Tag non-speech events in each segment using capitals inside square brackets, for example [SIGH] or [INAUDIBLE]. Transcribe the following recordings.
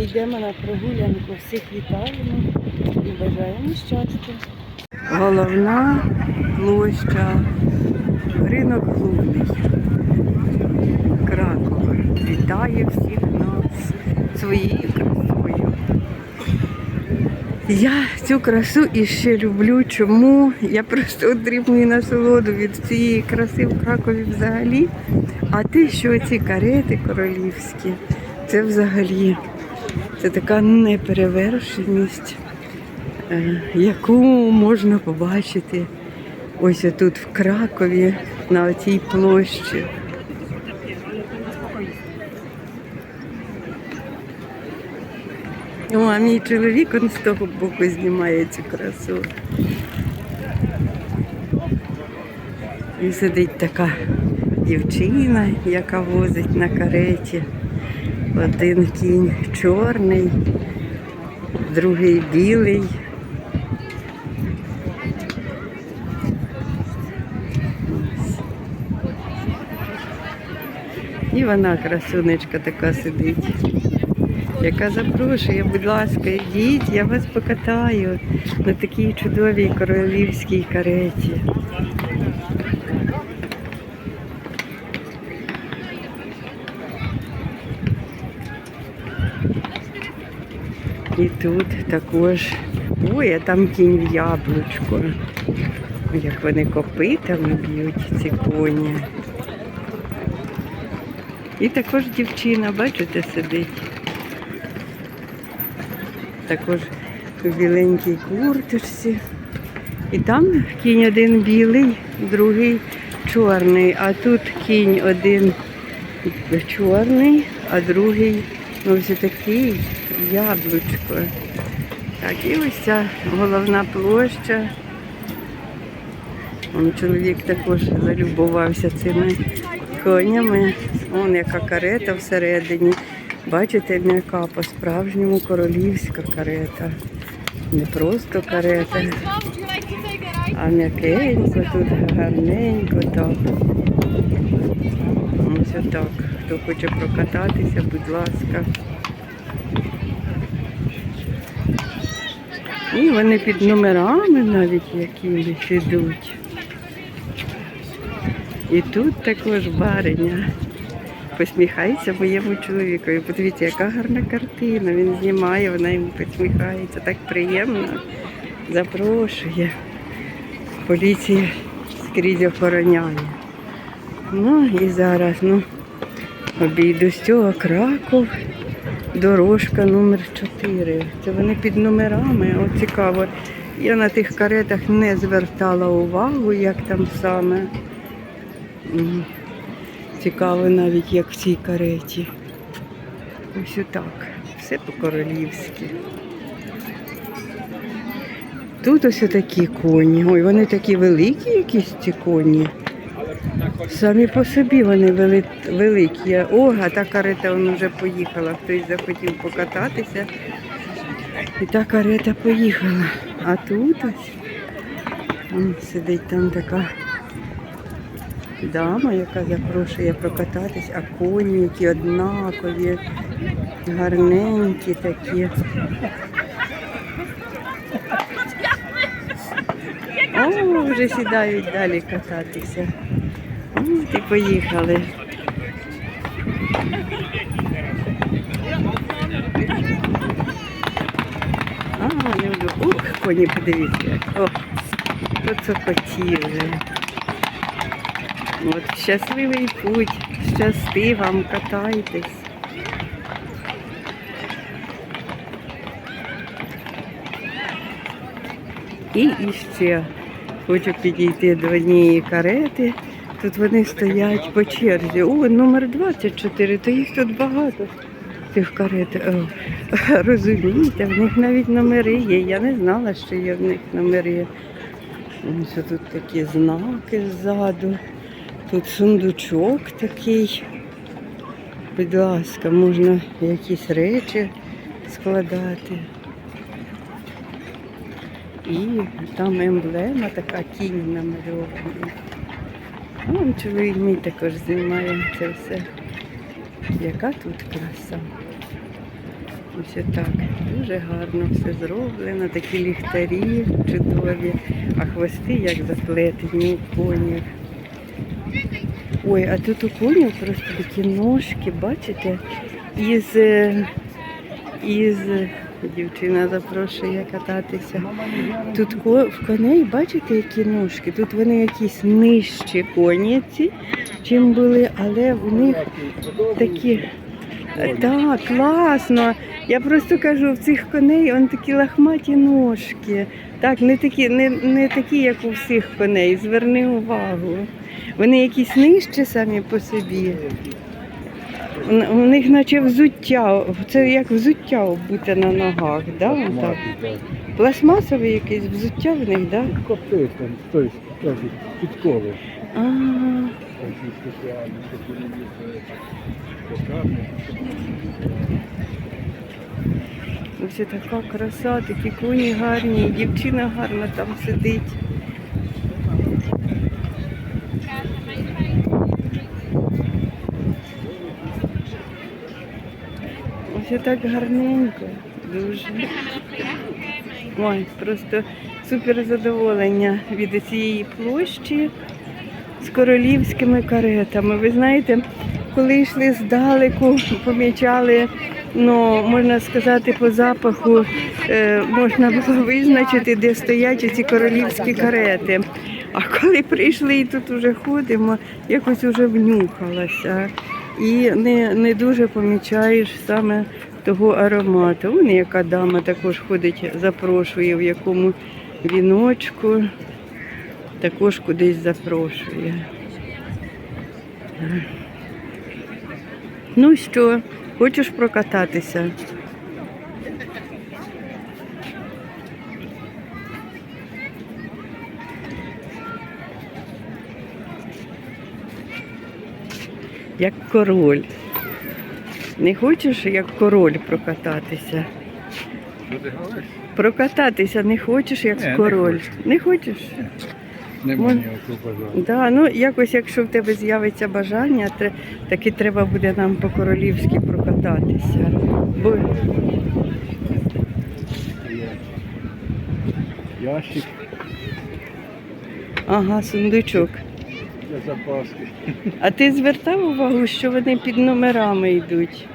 Йдемо на прогулянку. Всіх вітаємо і бажаємо щастя. Головна площа, ринок Глубний. Кракова. Вітає всіх нас своєю красою. Я цю красу іще люблю. Чому? Я просто отримую насолоду від цієї краси в Кракові взагалі. А те, що ці карети королівські, це взагалі це така неперевершеність, е, яку можна побачити ось тут в Кракові на цій площі. О, а мій чоловік он з того боку знімає цю красу. І сидить така дівчина, яка возить на кареті. Один кінь чорний, другий білий. І вона, красунечка, така сидить, яка запрошує, будь ласка, йдіть, я вас покатаю на такій чудовій королівській кареті. І тут також. Ой, а там кінь в яблучко. Як вони копитами б'ють ці коні. І також дівчина, бачите, сидить. Також у біленькій курточці. І там кінь один білий, другий чорний. А тут кінь один чорний, а другий ну, ось такий яблучко. Так, і ось ця головна площа. Вон чоловік також залюбувався цими конями. Вон яка карета всередині. Бачите, м'яка по-справжньому королівська карета. Не просто карета, а м'якенько тут, гарненько так. Ось отак. Хто хоче прокататися, будь ласка. І вони під номерами навіть якимись ідуть. І тут також бариня посміхається моєму чоловікові. Подивіться, яка гарна картина. Він знімає, вона йому посміхається. Так приємно. Запрошує. Поліція скрізь охороняє. Ну і зараз, ну, обійду з цього Краков. Дорожка номер 4. Це вони під номерами. От цікаво. Я на тих каретах не звертала увагу, як там саме. Цікаво навіть як в цій кареті. Ось отак. Все по-королівськи. Тут ось такі коні. Ой, вони такі великі якісь ці коні. Самі по собі вони вели- великі. О, а та карета вона вже поїхала. Хтось захотів покататися. І та карета поїхала. А тут ось сидить там така дама, яка запрошує прокататись, а коні, які однакові, гарненькі такі. О, вже сідають далі кататися. І поїхали. А, я люблю. Ух, коні, подивіться. О, то це хотіли. От, щасливий путь, щасти вам, катайтесь. І іще хочу підійти до однієї карети. Тут вони стоять по черзі. О, номер 24, то їх тут багато. Тих карет. [LAUGHS] Розумієте, в них навіть номери є. Я не знала, що є в них номери. Ось тут такі знаки ззаду. Тут сундучок такий. Будь ласка, можна якісь речі складати. І там емблема така кінь намальована. Вон чоловік також знімає це все. Яка тут краса. Ось так. Дуже гарно все зроблено, такі ліхтарі чудові, а хвости як заплетені у конях. Ой, а тут у конів просто такі ножки, бачите, із, е, із дівчина запрошує кататися. Тут ко- в коней, бачите, які ножки? Тут вони якісь нижчі коні ці, чим були, але в них такі. Так, класно. Я просто кажу, в цих коней он такі лахматі ножки. Так, не такі, не, не такі, як у всіх коней. Зверни увагу. Вони якісь нижчі самі по собі. У- них наче взуття, це як взуття обуте на ногах, да? так? Пластмасове якесь взуття в них, да? Коптив там, той, кажуть, підкови. Ось така краса, такі коні гарні, дівчина гарна там сидить. Ось так гарненько, дуже. Ой, просто супер задоволення від цієї площі з королівськими каретами. Ви знаєте, коли йшли здалеку, помічали, ну, можна сказати, по запаху е, можна було визначити, де стоять ці королівські карети. А коли прийшли і тут вже ходимо, якось вже внюхалася. І не, не дуже помічаєш саме того аромату. Вон яка дама також ходить, запрошує в якому віночку, також кудись запрошує. Ну що, хочеш прокататися? Як король. Не хочеш як король прокататися? Прокататися не хочеш як не король. хочу. Не хочеш? Нема Мон- ніякого бажання. Да, ну якось, якщо в тебе з'явиться бажання, тре- таки треба буде нам по-королівськи прокататися. Бо Ящик ага, сундучок. Для запаски. А ти звертав увагу, що вони під номерами йдуть?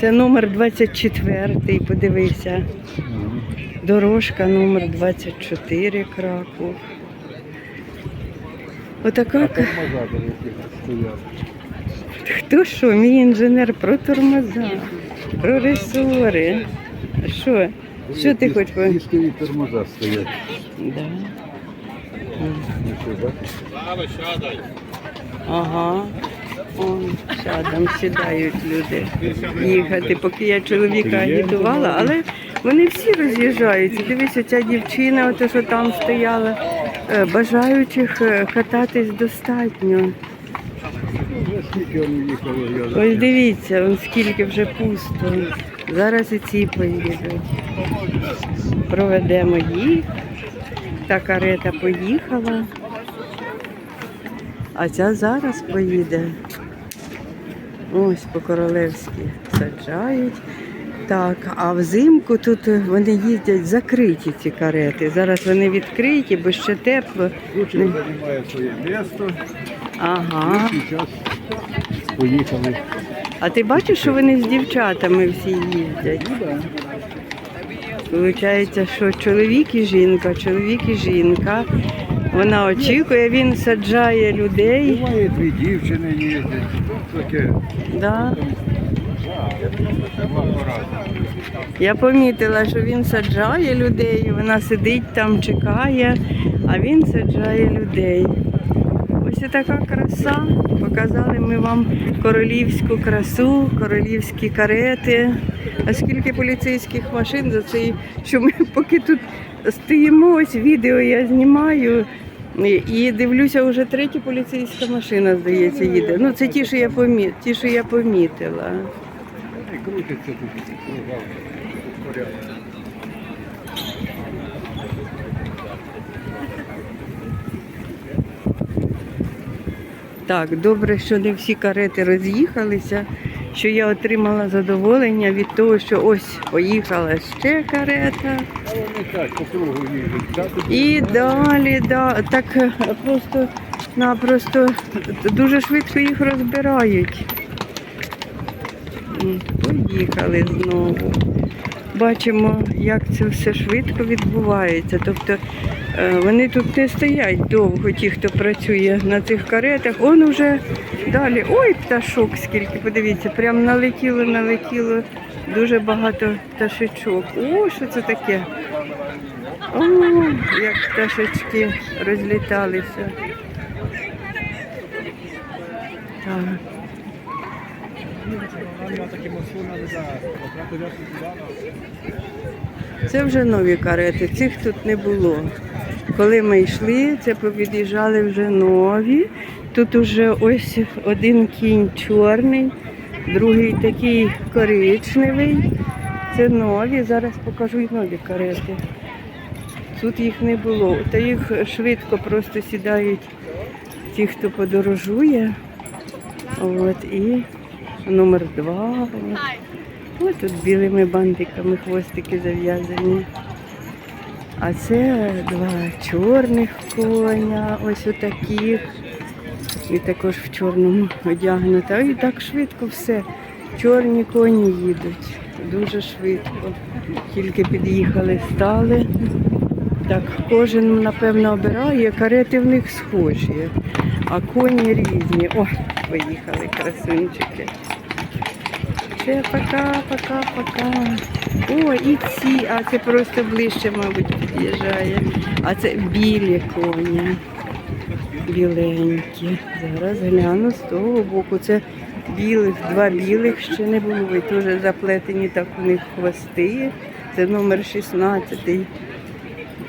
Це номер 24, подивися. Дорожка номер 24 Краков. Отака. А тормозатори стоять. Хто що? Мій інженер про тормоза, про ресори. Що? Що ти хочеш? тормоза стоять. Да. Ага. Он сядом сідають люди їхати, поки я чоловіка агітувала, але вони всі роз'їжджаються. Дивися, ця дівчина, ото що там стояла, е, бажаючих е, кататись достатньо. Ось дивіться, он скільки вже пусто. Зараз і ці поїдуть. Проведемо їх. Та карета поїхала. А ця зараз поїде. Ось по-королевськи саджають. Так, а взимку тут вони їздять закриті ці карети. Зараз вони відкриті, бо ще тепло. Кучер займає своє місто. Ага. Поїхали. А ти бачиш, що вони з дівчатами всі їздять? Виходить, що чоловік і жінка, чоловік і жінка. Вона очікує, він саджає людей. Буває дві дівчини їздять. Таке. Да. Я помітила, що він саджає людей, вона сидить там, чекає, а він саджає людей. Ось така краса. Показали ми вам королівську красу, королівські карети. А скільки поліцейських машин за цей, що ми поки тут стоїмо, ось відео я знімаю. І- дивлюся, вже третя поліцейська машина, здається, їде. Ну, це ті, що я помі... ті, що я помітила. Так, добре, що не всі карети роз'їхалися, що я отримала задоволення від того, що ось поїхала ще карета. І далі, да, так е, просто напросто дуже швидко їх розбирають. Поїхали знову. Бачимо, як це все швидко відбувається. Тобто вони тут не стоять довго, ті, хто працює на цих каретах. Он уже далі. Ой, пташок скільки, подивіться, прям налетіло, налетіло дуже багато пташечок. О, що це таке? О, як пташечки розліталися. Так. Це вже нові карети, цих тут не було. Коли ми йшли, це повід'їжджали вже нові. Тут уже ось один кінь чорний, другий такий коричневий. Це нові. Зараз покажу й нові карети. Тут їх не було. Та їх швидко просто сідають ті, хто подорожує. От, і номер два. Ось тут білими бантиками хвостики зав'язані. А це два чорних коня, ось отаких. І також в чорному одягнута. І так швидко все. Чорні коні їдуть. Дуже швидко. Тільки під'їхали, стали. Так, кожен, напевно, обирає, карети в них схожі, а коні різні. О, поїхали красунчики. Все, пока, пока, пока. О, і ці, а це просто ближче, мабуть, під'їжджає. А це білі коні. Біленькі. Зараз гляну з того боку. Це білих, два білих ще не було. І теж заплетені так у них хвости. Це номер 16.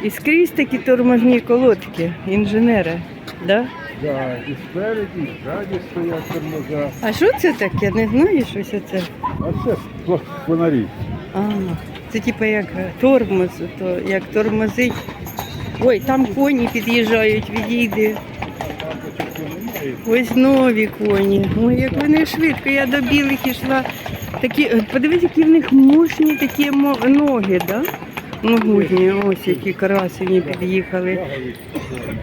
І скрізь такі тормозні колодки, інженери. Да? Да, і спереді, і ззаді стоять тормоза. А що це таке? Не знаєш щось це? А це фонарі. А, це типу як тормоз, то як тормозить. Ой, там коні під'їжджають, відійди. Ось нові коні. Ой, як вони швидко. Я до білих йшла. Такі, подивись, які в них мощні такі ноги, да? Могутні, ось які красені під'їхали.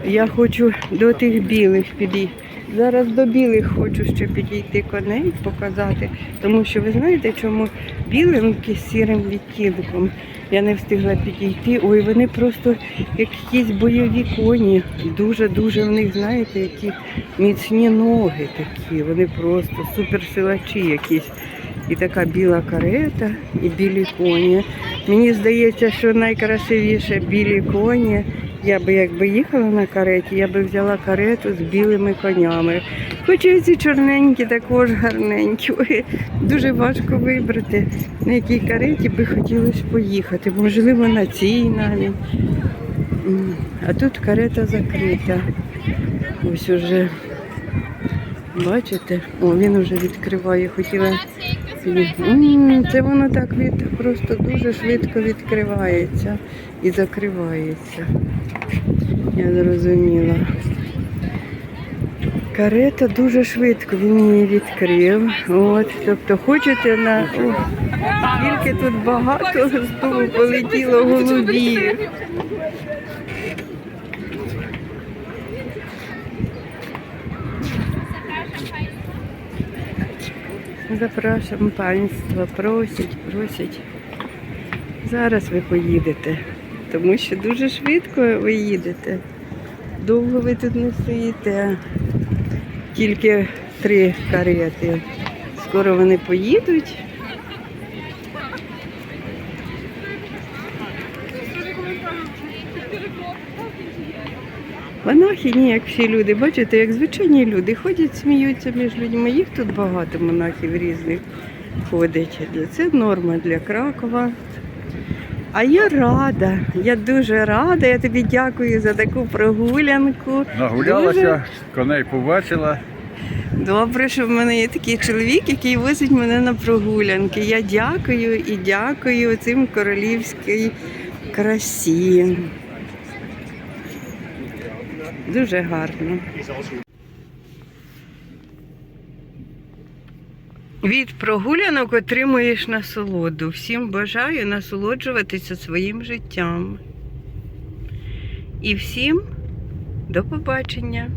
Я хочу до тих білих підійти. Зараз до білих хочу ще підійти коней, показати. Тому що ви знаєте, чому білим з сірим відтінком я не встигла підійти. Ой, вони просто як якісь бойові коні. Дуже-дуже в них, знаєте, які міцні ноги такі. Вони просто суперсилачі якісь. І така біла карета, і білі коні. Мені здається, що найкрасивіше білі коні. Я би якби їхала на кареті, я би взяла карету з білими конями. Хоча ці чорненькі також гарненькі. Дуже важко вибрати, на якій кареті би хотілося поїхати. Можливо, на цій навіть. А тут карета закрита. Ось уже. Бачите? О, він вже відкриває. Хотіла. Це воно так від просто дуже швидко відкривається і закривається. Я зрозуміла. Карета дуже швидко він її відкрив. От, тобто хочете на. О, скільки тут багато знову полетіло голубів. Запрошуємо панство, просять, просять. Зараз ви поїдете, тому що дуже швидко ви їдете. Довго ви тут не стоїте. Тільки три карети. Скоро вони поїдуть. Монахи, ні, як всі люди, бачите, як звичайні люди ходять, сміються між людьми. Їх тут багато монахів різних ходить. Це норма для Кракова. А я рада, я дуже рада. Я тобі дякую за таку прогулянку. Нагулялася, коней побачила. Добре, що в мене є такий чоловік, який возить мене на прогулянки. Я дякую і дякую цим королівській красі. Дуже гарно. Від прогулянок отримуєш насолоду. Всім бажаю насолоджуватися своїм життям. І всім до побачення!